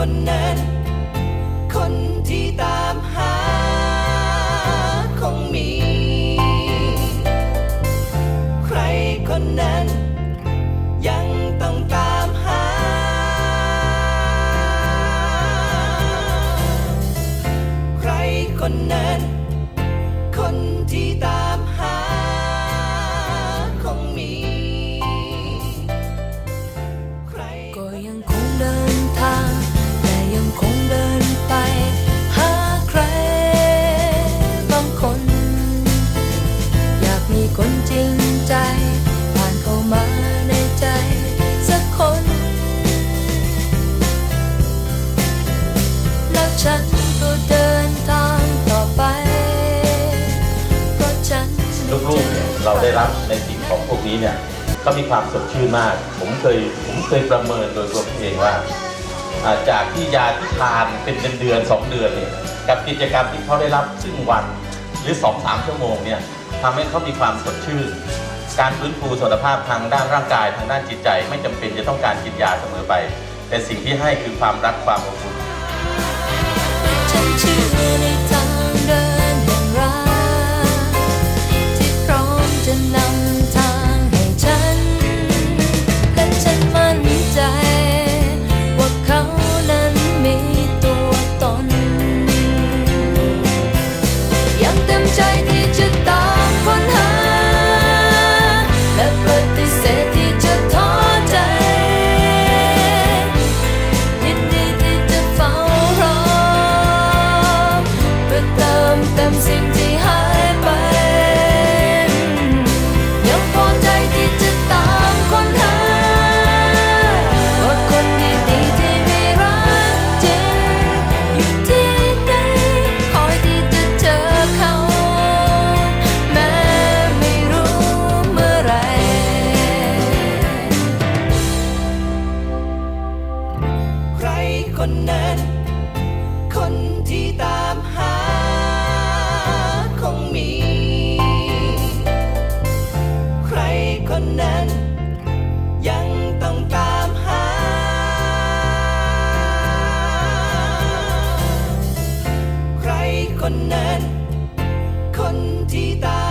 คนนั้น คนที่ตามหาคงมี ใครคนนั้น ยังต้องตามหา ใครคนนั้น คนจริงใจ ผ่านเข้ามาในใจ สักคน แล้วฉันก็เดินทางต่อไปเพราะฉันไม่ลูกๆเนี่ยเราได้รับในสิ่งของพวกนี้เนี่ยก็มีความสดชื่นมาก ผมเคยผมเคยประเมินโดยตัวเองว่า จากที่ยาที่ทานเป็นเดือนสองเดือนเนี่ยกับกิจกรรมที่เขาได้รับซึ่งวันหรือ2องสามชั่วโมงเนี่ย ทำให้เขามีความสดชื่น การฟื้นฟูสุขภาพทางด้านร่างกายทางด้านจิตใจ ไม่จำเป็นจะต้องการกินยาเสมอไป แต่สิ่งที่ให้คือความรักความอบอุ่น คนนั้น คนที่ตามหาคงมี ใครคนนั้น ยังต้องตามหา ใครคนนั้น คนที่ตาม